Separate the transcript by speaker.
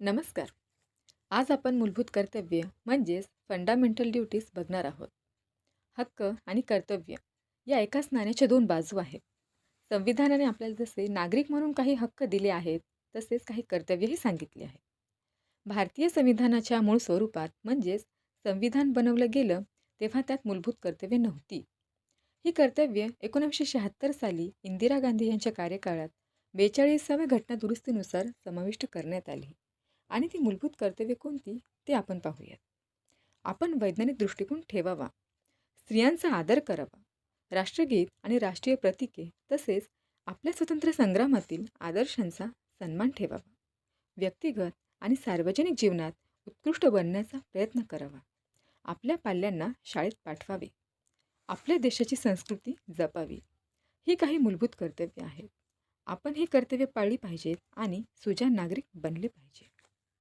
Speaker 1: नमस्कार. आज आपण मूलभूत कर्तव्य म्हणजेच फंडामेंटल ड्युटीज बघणार आहोत. हक्क आणि कर्तव्य या एकाच नाण्याच्या दोन बाजू आहेत. संविधानाने आपल्याला जसे नागरिक म्हणून काही हक्क दिले आहेत तसेच काही कर्तव्यही सांगितले आहेत. भारतीय संविधानाच्या मूळ स्वरूपात म्हणजेच संविधान बनवलं गेलं तेव्हा त्यात मूलभूत कर्तव्य नव्हती. ही कर्तव्य एकोणीसशे शहात्तर साली इंदिरा गांधी यांच्या कार्यकाळात बेचाळीसाव्या घटना दुरुस्तीनुसार समाविष्ट करण्यात आली. आणि ती मूलभूत कर्तव्य कोणती? ते आपण पाहूयात. आपण वैज्ञानिक दृष्टिकोन ठेवावा. स्त्रियांचा आदर करावा. राष्ट्रगीत आणि राष्ट्रीय प्रतीके तसेच आपल्या स्वतंत्र संग्रामातील आदर्शांचा सन्मान ठेवावा. व्यक्तिगत आणि सार्वजनिक जीवनात उत्कृष्ट बनण्याचा प्रयत्न करावा. आपल्या पाल्यांना शाळेत पाठवावे. आपल्या देशाची संस्कृती जपावी. ही काही मूलभूत कर्तव्य आहेत. आपण ही कर्तव्य पाळली पाहिजेत आणि सुजाण नागरिक बनले पाहिजे